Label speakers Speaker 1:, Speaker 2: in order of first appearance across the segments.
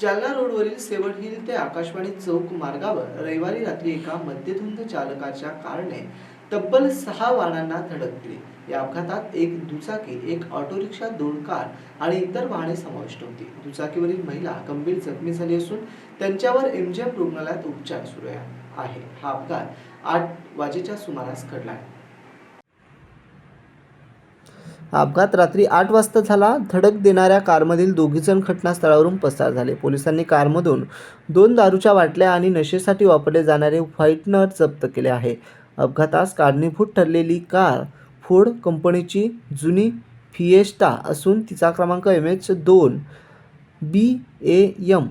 Speaker 1: जालना रोडवरील सेवट हिल ते आकाशवाणी चौक मार्गावर रविवारी रात्री एका मद्यधुंद चालकाच्या कारने तब्बल सहा वाहनांना धडक दिली या अपघातात एक दुचाकी एक ऑटो रिक्षा दोन कार आणि इतर वाहने समाविष्ट होती. दुचाकीवरील महिला गंभीर जखमी झाली असून त्यांच्यावर एमजीएम रुग्णालयात उपचार सुरू आहे. हा अपघात आठ वाजेच्या सुमारास घडला आहे. अपघात रात्री आठ वाजता झाला. धडक देणाऱ्या कारमधील दोघीजण घटनास्थळावरून पसार झाले. पोलिसांनी कारमधून दोन दारूच्या बाटल्या आणि नशेसाठी वापरले जाणारे व्हाईटनर जप्त केले आहे. अपघातास कारणीभूत ठरलेली कार फोर्ड कंपनीची जुनी फिएस्टा असून तिचा क्रमांक एम एच दोन B A M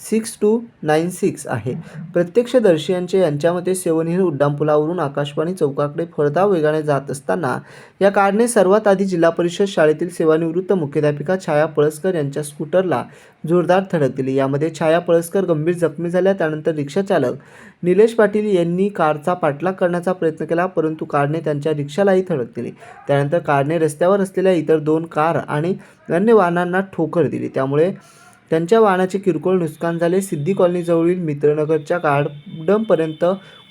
Speaker 1: six two nine six आहे. प्रत्यक्षदर्शीयांचे यांच्या मते सेवनहिल उड्डाणपुलावरून आकाशवाणी चौकाकडे फळदाव वेगाने जात असताना या कारने सर्वात आधी जिल्हा परिषद शाळेतील सेवानिवृत्त मुख्याध्यापिका छाया पळसकर यांच्या स्कूटरला जोरदार धडक दिली. यामध्ये छाया पळसकर गंभीर जखमी झाल्या त्यानंतर रिक्षाचालक निलेश पाटील यांनी कारचा पाठलाग करण्याचा प्रयत्न केला परंतु कारने त्यांच्या रिक्षालाही धडक दिली. त्यानंतर कारने रस्त्यावर असलेल्या इतर दोन कार आणि अन्य वाहनांना ठोकर दिली. त्यामुळे त्यांच्या वाहनाचे किरकोळ नुकसान झाले. सिद्धी कॉलनीजवळील मित्रनगरच्या गार्डमपर्यंत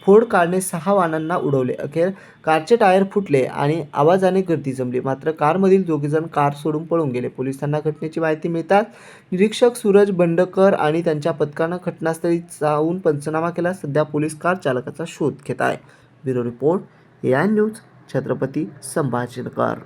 Speaker 1: फोड कारने सहा वाहनांना उडवले. अखेर कारचे टायर फुटले आणि आवाजाने गर्दी जमली. मात्र कारमधील दोघेजण कार सोडून पळून गेले. पोलिसांना घटनेची माहिती मिळताच निरीक्षक सूरज बंडकर आणि त्यांच्या पथकानं घटनास्थळी जाऊन पंचनामा केला. सध्या पोलीस कार चालकाचा शोध घेत आहे. Bureau report A I news Chhatrapati Sambhajinagar.